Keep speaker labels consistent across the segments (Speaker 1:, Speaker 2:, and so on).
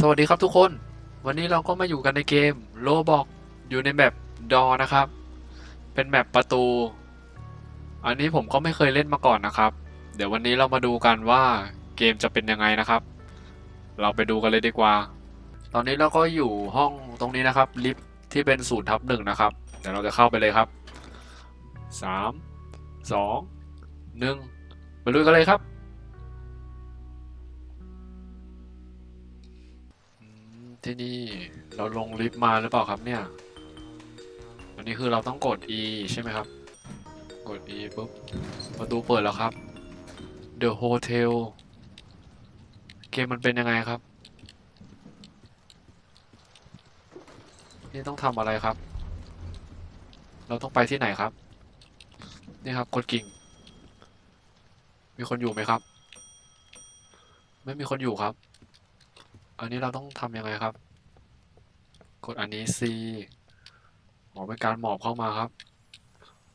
Speaker 1: สวัสดีครับทุกคน วันนี้เราก็มาอยู่กันในเกมโลบอกอยู่ในแมปดอนะครับ เป็นแมปประตู อันนี้ผมก็ไม่เคยเล่นมาก่อนนะครับ เดี๋ยววันนี้เรามาดูกันว่าเกมจะเป็นยังไงนะครับ เราไปดูกันเลยดีกว่า ตอนนี้เราก็อยู่ห้องตรงนี้นะครับลิฟท์ที่เป็นศูนย์ทับหนึ่งนะครับ เดี๋ยวเราจะเข้าไปเลยครับสามสองหนึ่งไปลุยกันเลยครับ ที่นี่ เราลงลิฟต์มาหรือเปล่าครับเนี่ยอันนี้คือเราต้องกด E ใช่ไหมครับ กด E ปุ๊บประตูเปิดแล้วครับ The Hotel เกมมันเป็นยังไงครับ นี่ต้องทำอะไรครับ เราต้องไปที่ไหนครับ นี่ครับกดกิ่ง มีคนอยู่ไหมครับ ไม่มีคนอยู่ครับ อันนี้เราต้องทำยังไงครับ กดอันนี้ C อ๋อเป็นการหมอบเข้ามาครับ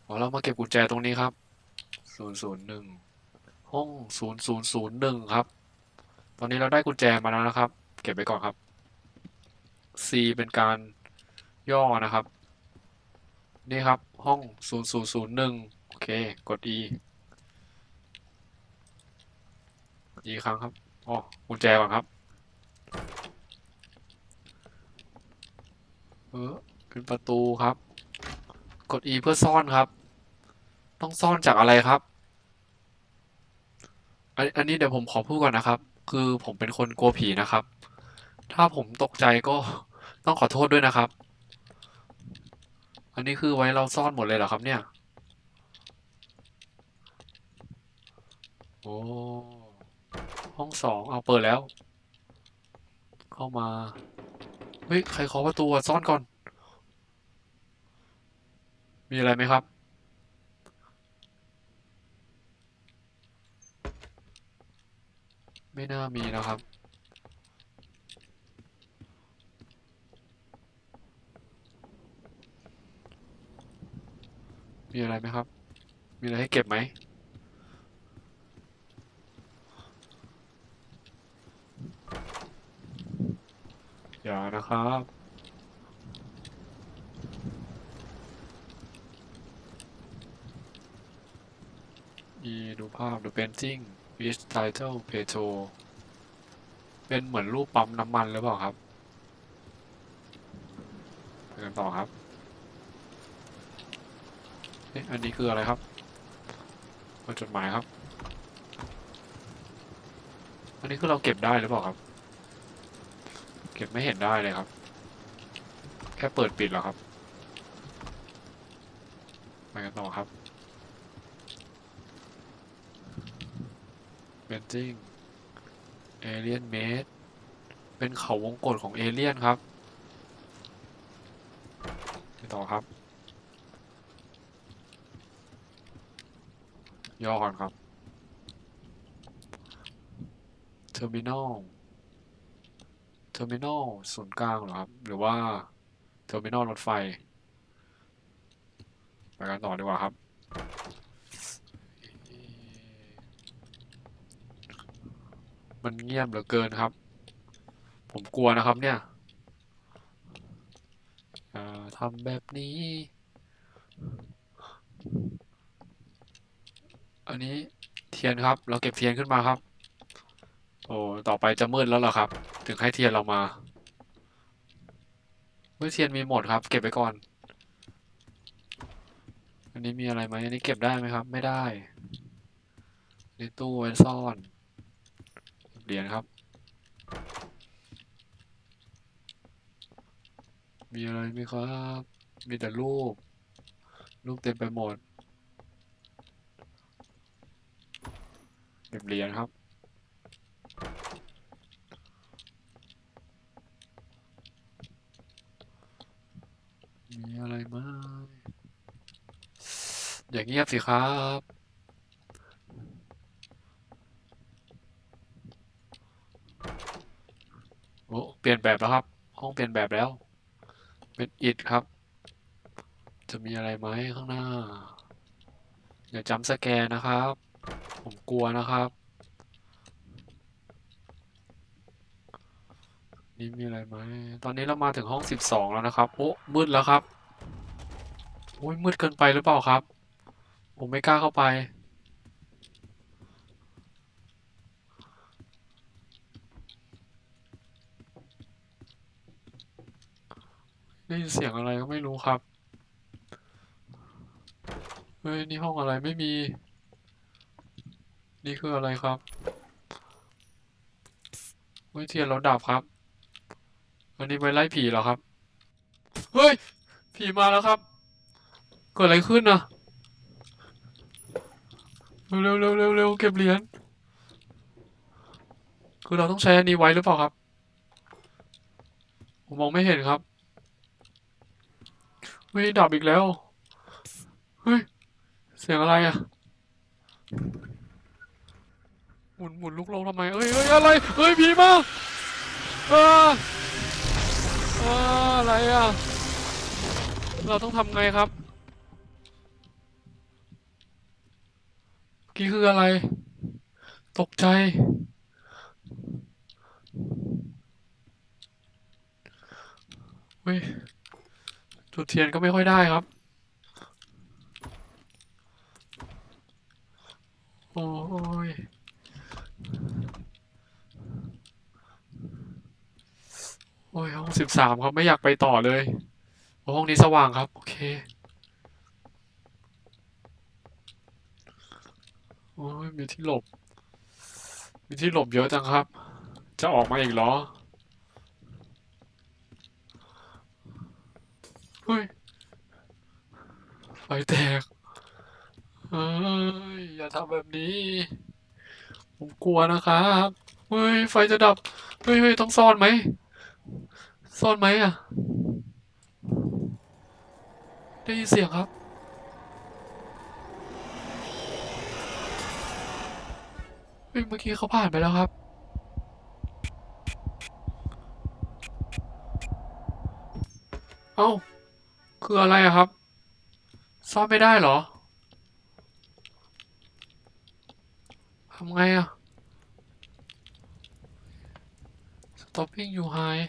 Speaker 1: อ๋อเรามาเก็บกุญแจตรงนี้ครับ001ห้อง0001ครับ ตอนนี้เราได้กุญแจมาแล้วนะครับ เก็บไปก่อนครับ C เป็นการย่อนะครับ นี่ครับห้อง0001โอเค กด E E ครั้งครับอ๋อกุญแจก่อนครับ เออขึ้นประตูครับ กด E เพื่อซ่อนครับ ต้องซ่อนจากอะไรครับ อันอันนี้เดี๋ยวผมขอพูดก่อนนะครับ คือผมเป็นคนกลัวผีนะครับ ถ้าผมตกใจก็ต้องขอโทษด้วยนะครับ อันนี้คือไว้เราซ่อนหมดเลยเหรอครับเนี่ย โอ้ ห้องสองเอาเปิดแล้ว เข้ามา เฮ้ย ใครเคาะประตูอะซ่อนก่อน มีอะไรไหมครับ ไม่น่ามีนะครับ มีอะไรไหมครับ มีอะไรให้เก็บไหม อย่านะครับ อีดูภาพ The painting is title Petro เป็นเหมือนรูปปั๊มน้ำมันหรือเปล่าครับไปกันต่อครับ เอ๊ะ อันนี้คืออะไรครับเปิดจดหมายครับ อันนี้คือเราเก็บได้หรือเปล่าครับ เก็บไม่เห็นได้เลยครับ แค่เปิดปิดเหรอครับไปกันต่อครับ Painting Alien Made เป็นเขาวงกตของเอเลียนครับไปต่อครับ ย่อก่อนครับเทอร์มินอล Terminal Terminal ศูนย์กลางเหรอครับ หรือว่า Terminal รถไฟ ไปกันต่อดีกว่าครับ มันเงียบเหลือเกินครับ ผมกลัวนะครับเนี่ยทำแบบนี้ อันนี้เทียนครับ เราเก็บเทียนขึ้นมาครับ อ้ต่อไปจะมืดแล้วเหรอครับ ถึงให้เทียนเรามาเมื่อเทียนมีหมดครับ เก็บไปก่อน อันนี้มีอะไรไหมอันนี้เก็บได้ไหมครับ ไม่ได้ในตู้ไว้ซ่อนเหรียญครับ มีอะไรไหมครับ มีแต่รูป รูปเต็มไปหมดเก็บเหรียญครับ มีอะไรไหม อย่างเงียบสิครับ โอ้เปลี่ยนแบบแล้วครับ ห้องเปลี่ยนแบบแล้ว เป็นอิฐครับ จะมีอะไรไหมข้างหน้า อย่าจำสแกนนะครับ ผมกลัวนะครับ นี่มีอะไรไหม ตอนนี้เรามาถึงห้องสิบสองแล้วนะครับ โอ้มืดแล้วครับโอ้ยมืดเกินไปหรือเปล่าครับ ผมไม่กล้าเข้าไป ได้ยินเสียงอะไรก็ไม่รู้ครับ เฮ้ย นี่ห้องอะไรไม่มี นี่คืออะไรครับเฮ้ยเทียนเราดับครับอันนี้ไว้ไล่ผีเหรอครับ เฮ้ย ผีมาแล้วครับ เกิดอะไรขึ้นนะ เร็วเร็วเร็วเร็วเก็บเหรียญคือเราต้องใช้อันนี้ไว้หรือเปล่าครับ ผมมองไม่เห็นครับเฮ้ยดับอีกแล้วเฮ้ยเสียงอะไรอะหมุนหมุนลูกโลงทำไมเอ้ยเอ้ยอะไรเฮ้ยผีมาอ่าอ่าอะไรอะเราต้องทำไงครับ กี้คืออะไร ตกใจเฮ้ย จุดเทียนก็ไม่ค่อยได้ครับ โอ้ยโอ้ยห้องสิบสามครับ ไม่อยากไปต่อเลย ห้องนี้สว่างครับ โอเค โอ้ยมีที่หลบ มีที่หลบเยอะจังครับ จะออกมาอีกเหรอ เฮ้ย ไฟแตกเฮ้ย อย่าทำแบบนี้ ผมกลัวนะครับ เฮ้ย ไฟจะดับ เฮ้ยเฮ้ยต้องซ่อนไหม ซ่อนไหมอะ ได้ยินเสียงครับ เมื่อกี้เขาผ่านไปแล้วครับ เอ้า คืออะไรอะครับ ซ่อนไม่ได้เหรอ ทำไงอะ stopping you high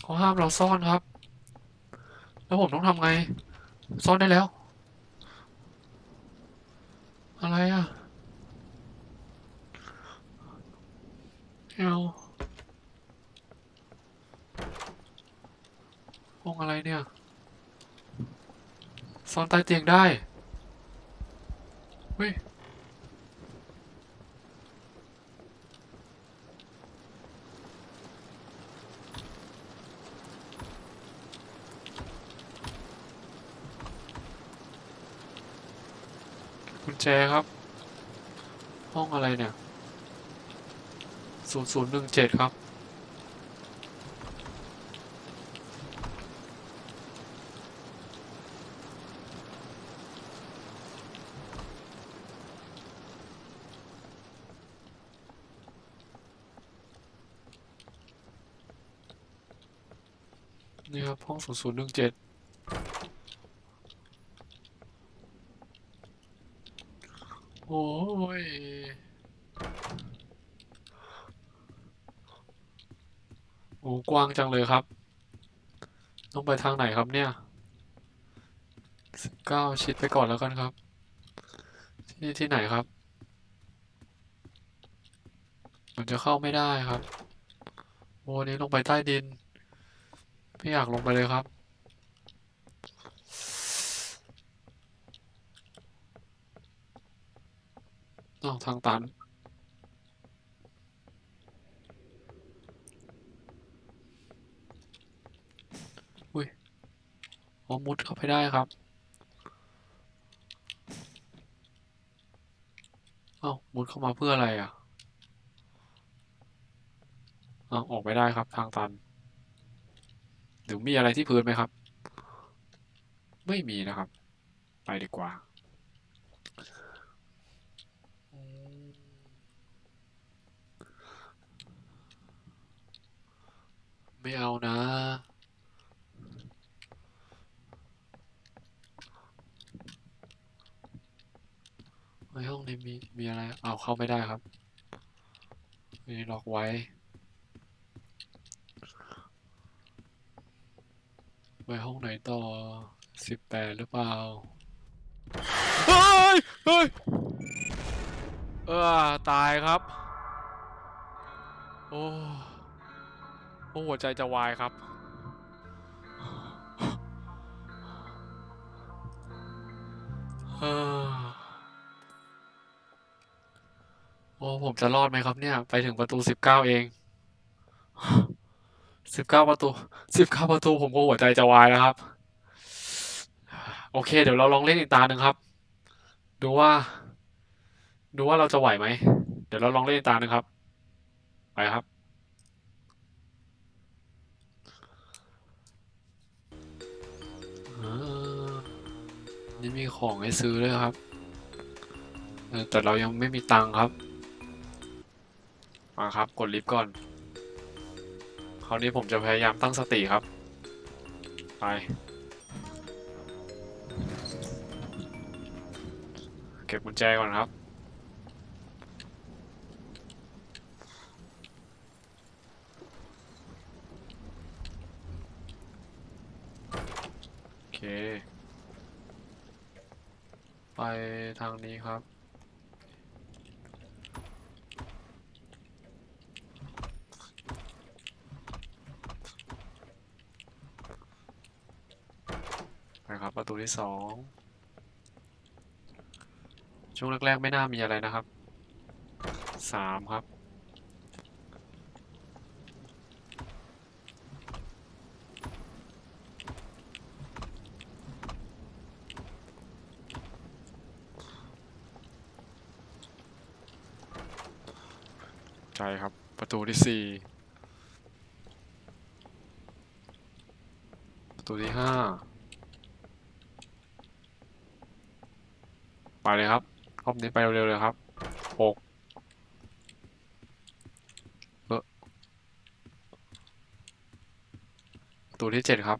Speaker 1: เขาห้ามเราซ่อนครับ แล้วผมต้องทำไง ซ่อนได้แล้ว อะไรอะไม่ เอาห้องอะไรเนี่ยซ่อนใต้เตียงได้เฮ้ยกุญแจครับ ห้องอะไรเนี่ย ศูนย์ศูนย์หนึ่งเจ็ดครับ นี่ครับ ห้องศูนย์ศูนย์หนึ่งเจ็ด โอ้ย โอ้กว้างจังเลยครับ ต้องไปทางไหนครับเนี่ยสิบเก้าชิดไปก่อนแล้วกันครับ ที่นี่ที่ไหนครับมันจะเข้าไม่ได้ครับโอ้นนี้ลงไปใต้ดิน ไม่อยากลงไปเลยครับอ้าวทางตัน อุ้ย อ๋อมุดเข้าไปได้ครับ เอ้ามุดเข้ามาเพื่ออะไรอะเอ้าออกไม่ได้ครับทางตันหรือมีอะไรที่พื้นไหมครับ ไม่มีนะครับ ไปดีกว่าไม่เอานะ ไมี มีอะไร เอาเข้าไม่ได้ครับมีล็อกไว้ ไปห้องไหนต่อสิบแปดหรือเปล่า เฮ้ย เฮ้ย เออตายครับ โอ้โอ้หัวใจจะวายครับ ผมจะรอดไหมครับเนี่ย ไปถึงประตูสิบเก้าเองสิบเก้าประตูสิบเก้าประตูผมก็หัวใจจะวายแล้วครับ โอเค เดี๋ยวเราลองเล่นอีกตาหนึ่งครับ ดูว่า ดูว่าเราจะไหวไหม เดี๋ยวเราลองเล่นอีกตาหนึ่งครับ ไปครับ นี่มีของให้ซื้อด้วยครับ แต่เรายังไม่มีตังค์ครับ มาครับ กดลิฟต์ก่อน คราวนี้ผมจะพยายามตั้งสติครับ ไปเก็บกุญแจก่อนครับ โอเค ไปทางนี้ครับ ไปครับประตูที่สองช่วงแรกๆไม่น่ามีอะไรนะครับสามครับใช่ครับประตูที่สี่ประตูที่ห้า ไปเลยครับรอบนี้ไปเร็วๆเลยครับหกเออประตูที่เจ็ดครับ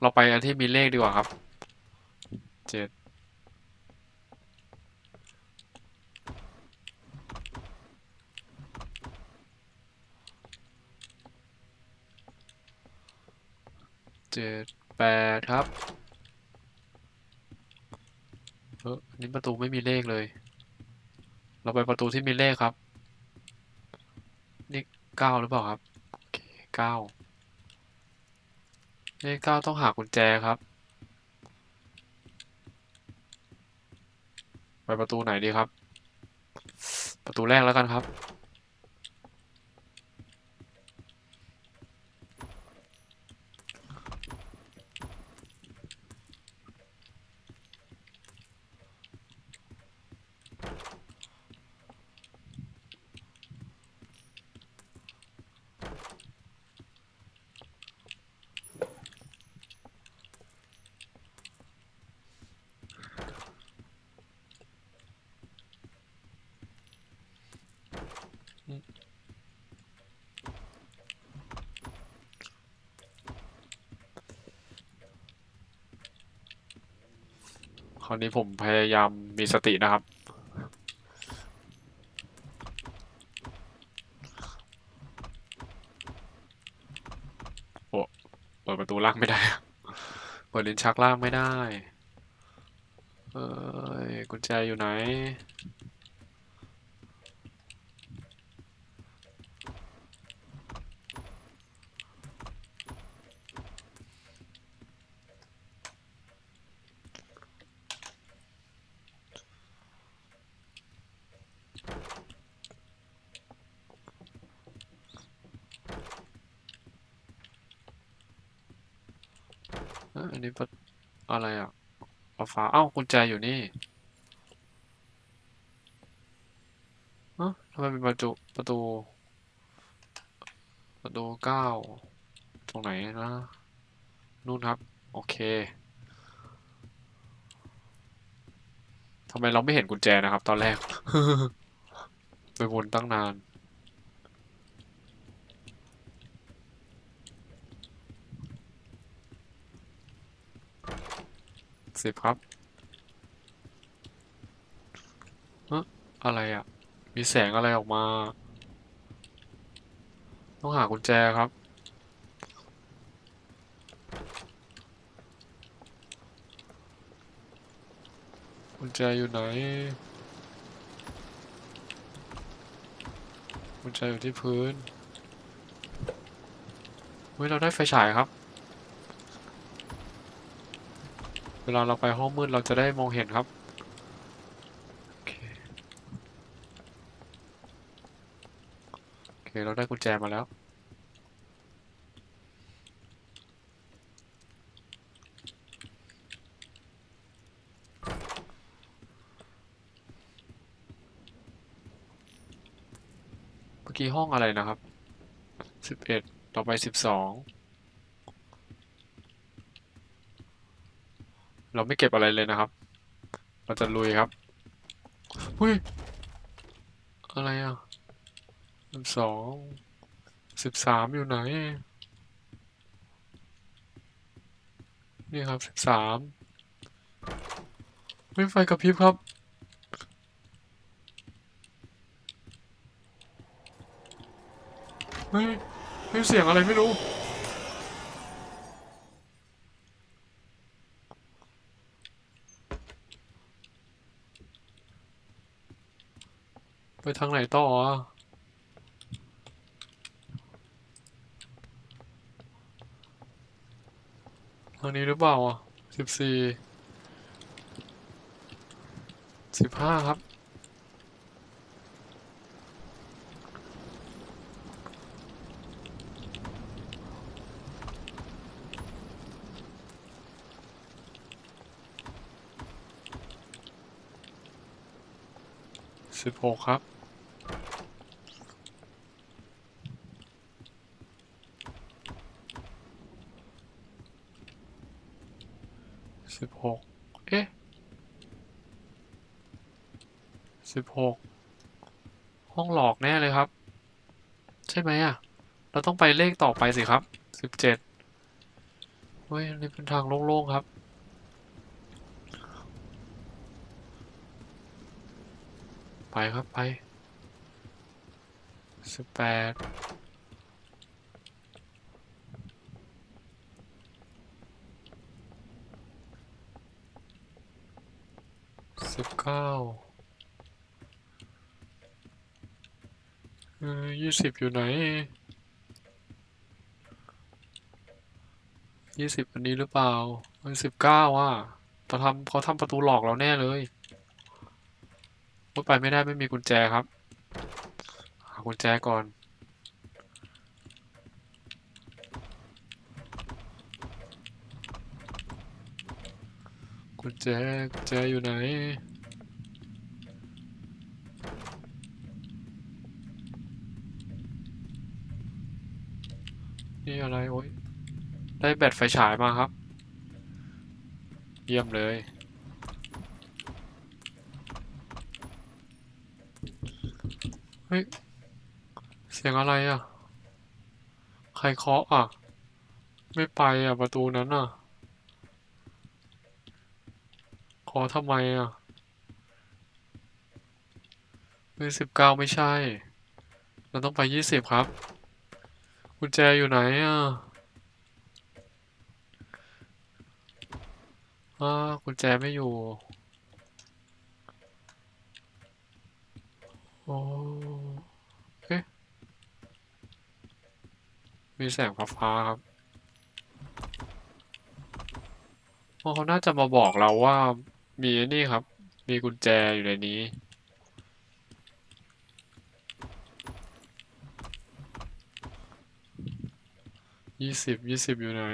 Speaker 1: เราไปกันที่มีเลขดีกว่าครับเจ็ดเจ็ดแปดครับ อออันนี้ประตูไม่มีเลขเลย เราไปประตูที่มีเลขครับ นี่เก้าหรือเปล่าครับโอเคเก้าเลขเก้าต้องหากุญแจครับ ไปประตูไหนดีครับ ประตูแรกแล้วกันครับ คราวนี้ผมพยายามมีสตินะครับ โอ้เปิดประตูล่างไม่ได้ เปิดลิ้นชักล่างไม่ได้ เอ้ยกุญแจอยู่ไหน เอ้ยอันนี้ประอะไรอะ ฟ้าเอ้ากุญแจอยู่นี่เอ้าทำไมเป็นประตูประตู ประตูเก้าตรงไหนนะนู่นครับ โอเคทำไมเราไม่เห็นกุญแจนะครับ ตอนแรก ไปวนตั้งนาน สิบครับอะอะไรอะ่ะ มีแสงอะไรออกมา ต้องหากุญแจครับ กุญแจอยู่ไหน กุญแจอยู่ที่พื้นเฮ้ยเราได้ไฟฉายครับ เวลาเราไปห้องมืดเราจะได้มองเห็นครับโอเคโอเคเราได้กุญแจมาแล้วเมื่อกี้ห้องอะไรนะครับสิบเอ็ดต่อไปสิบสอง เราไม่เก็บอะไรเลยนะครับ เราจะลุยครับหุ้ยอะไรอะสิบสองสิบสามอยู่ไหน นี่ครับสิบสามไม่ไฟกระพริบครับเฮ้ยเฮ้ยเสียงอะไรไม่รู้ ไปทางไหนต่ออะทางนี้หรือเปล่าอะสิบสี่สิบห้าครับสิบหกครับ สิบหกเอ๊ะสิบหกห้องหลอกแน่เลยครับ ใช่ไหมอะ เราต้องไปเลขต่อไปสิครับสิบเจ็ดเฮ้ยนนี้เป็นทางโล่งๆครับไปครับไปสิบแปด สิบเก้ายี่สิบอยู่ไหนยี่สิบอันนี้หรือเปล่าสิบเก้าอะเขาทำเขาทำประตูหลอกเราแน่เลยว่าไปไม่ได้ไม่มีกุญแจครับ หากุญแจก่อน กุญแจกุญแจอยู่ไหน นี่อะไรโอ้ยได้แบตไฟฉายมาครับ เยี่ยมเลย เฮ้ย เสียงอะไรอะ ใครเคาะอะ ไม่ไปอะ ประตูนั้นอะขอทำไมอะเบอร์สิบเก้าไม่ใช่ เราต้องไปยี่สิบครับ กุญแจอยู่ไหนอะอ่ากุญแจไม่อยู่ โอ้เอ๊ะมีแสงฟ้าๆครับอ๋อเขาน่าจะมาบอกเราว่ามีนี่ครับ มีกุญแจอยู่ในนี้ ยี่สิบยี่สิบอยู่ไหน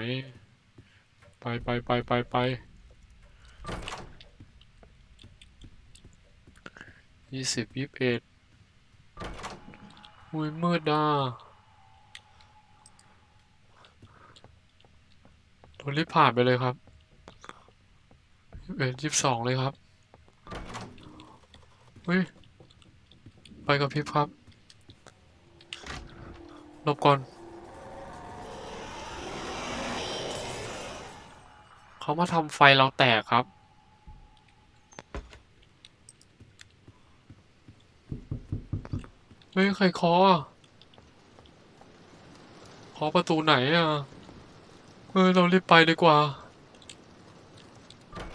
Speaker 1: ไปไปไปไปไปยี่สิบยี่สิบเอ็ดอุ้ยมืดอะเรารีบผ่านไปเลยครับยี่สิบเอ็ดยี่สิบสองเลยครับเฮ้ยไปกับพิบครับหลบก่อน เขามาทำไฟเราแตกครับ เฮ้ยใครเคาะอะเคาะประตูไหนอะ เฮ้ยเรารีบไปดีกว่า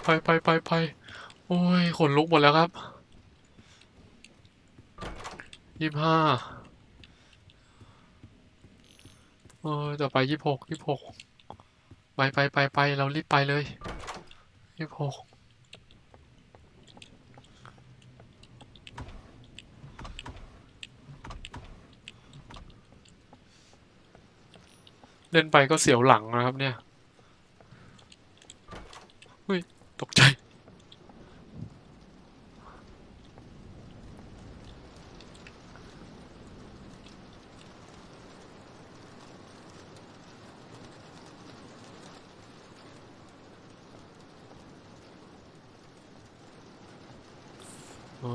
Speaker 1: ไปไปไปไปโอ้ยขนลุกหมดแล้วครับยี่ห้าเออต่ไปยี่หกยี่หก ไปไปไปไปเรารีบไปเลยยี่หกเล่นไปก็เสียวหลังนะครับเนี่ยเฮ้ย ตกใจ โอ้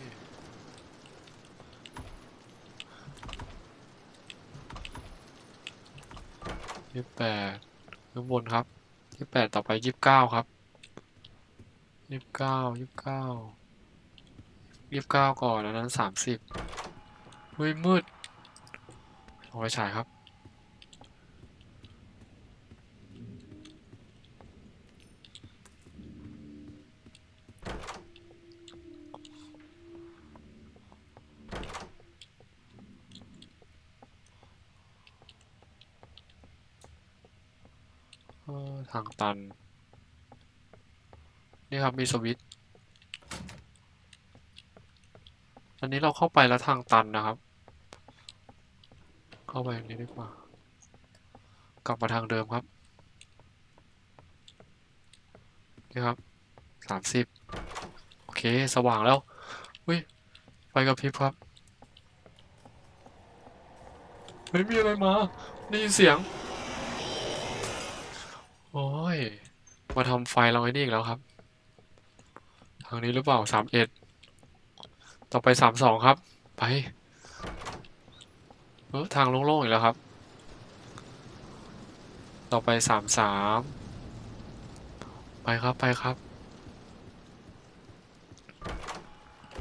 Speaker 1: ย ยี่สิบแปดข้างบนครับยี่ สิบแปดต่อไปยี่สิบเก้าครับยี่สิบเก้ายี่สิบเก้ายี่สิบเก้าก่อนแล้วนั้นสามสิบเฮ้ยมืดเอาไปฉายครับ ทางตัน นี่ครับมีสวิตช์อันนี้เราเข้าไปแล้วทางตันนะครับ เข้าไปอย่างนี้ดีกว่า กลับมาทางเดิมครับ นี่ครับสามสิบโอเค สว่างแล้วอุ้ยไฟกระพริบครับเฮ้ยมีอะไรมาได้ยินเสียง ย มาทำไฟเราไอ้นี่อีกแล้วครับ ทางนี้หรือเปล่าสามเอ็ดต่อไปสามสองครับ ไป เออทางโล่งๆอีกแล้วครับ ต่อไปสามสามไปครับไปครับ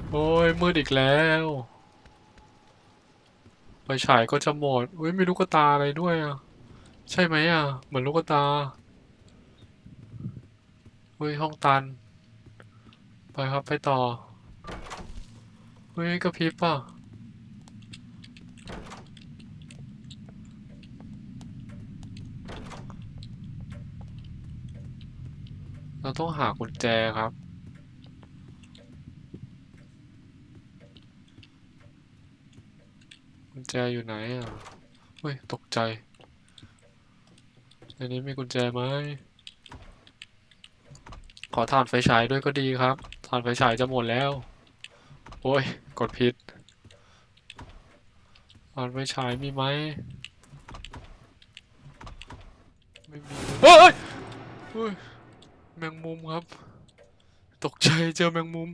Speaker 1: โอ้ยมืดอีกแล้วไฟฉายก็จะหมดอุ้ยมีลูกตาอะไรด้วยอะ ใช่ไหมอะ เหมือนลูกตา ฮ้ยห้องตัน ไปครับไปต่อเฮ้ยกระพริบอะเราต้องหากุญแจครับ กุญแจอยู่ไหนอะเฮ้ย ตกใจอันนี้มีกุญแจไหม ขอถ่านไฟฉายด้วยก็ดีครับถ่านไฟฉายจะหมดแล้ว โอ้ย กดผิดถ่านไฟฉายมีไหมไม่มีเฮ้ยเฮ้ยแมงมุมครับ ตกใจเจอแมงมุม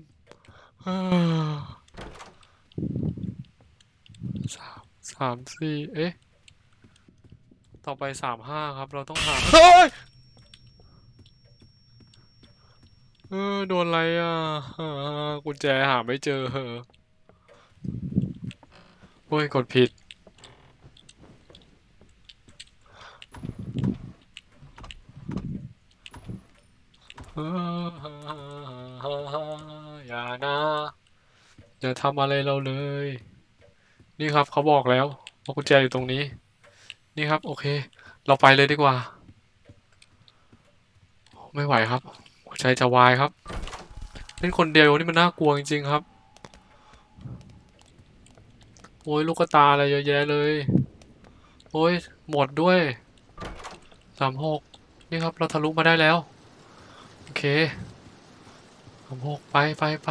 Speaker 1: สามสามสี่เอ๊ะ ต่อไปสามห้าครับ เราต้องหาเฮ้ย เออโดนอะไรอะกุญแจหาไม่เจอเหรอโอ้ยกดผิด อย่านะ อย่าทำอะไรเราเลย นี่ครับเขาบอกแล้วว่ากุญแจอยู่ตรงนี้ นี่ครับ โอเค เราไปเลยดีกว่า ไม่ไหวครับ ใจจะวายครับเล่นคนเดียวนี่มันน่ากลัวจริงๆครับ โอ้ยลูกตาอะไรเยอะแยะเลย โอ้ยหมดด้วยสามหกนี่ครับเราทะลุมาได้แล้ว โอเคสามหกไปไปไป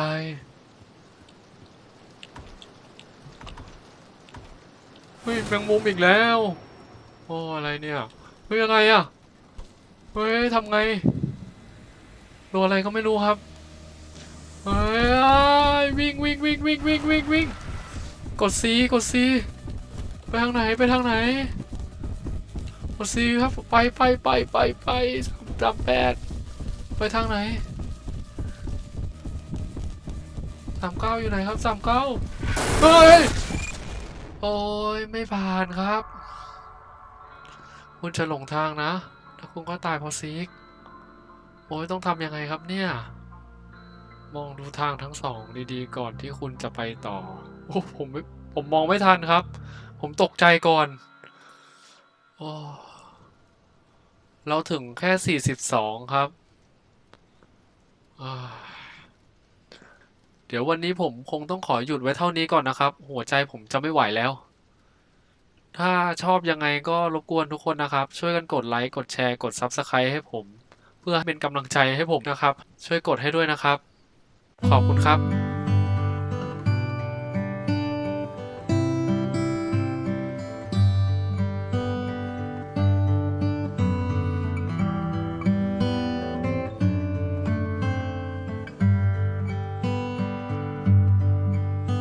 Speaker 1: เฮ้ยแมงมุมอีกแล้ว โอ้อะไรเนี่ย เฮ้ยอะไรอะ เฮ้ยทำไง ตัวอะไรก็ไม่รู้ครับเฮ้ยวิ่งวิ่งวิ่งวิ่งวิ่งวิ่งวิ่งกดซีกดซีไปทางไหนไปทางไหนกดซีครับไปไปไปไปไปสามแปดไปทางไหนสามเก้าอยู่ไหนครับสามเก้าเฮ้ยโอ้ยไม่ผ่านครับ คุณจะหลงทางนะแล้วคุณก็ตายเพราะซีก โอ้ยต้องทำยังไงครับเนี่ย มองดูทางทั้งสองดีๆ ก่อนที่คุณจะไปต่อ โอ้ผมผมมองไม่ทันครับ ผมตกใจก่อน โอ้เราถึงแค่สี่สิบสองครับเดี๋ยววันนี้ผมคงต้องขอหยุดไว้เท่านี้ก่อนนะครับ หัวใจผมจะไม่ไหวแล้ว ถ้าชอบยังไงก็รบกวนทุกคนนะครับ ช่วยกันกดไลค์ กดแชร์ กด Subscribe ให้ผม เพื่อเป็นกำลังใจให้ผมนะครับ ช่วยกดให้ด้วยนะครับ ขอบคุณครับ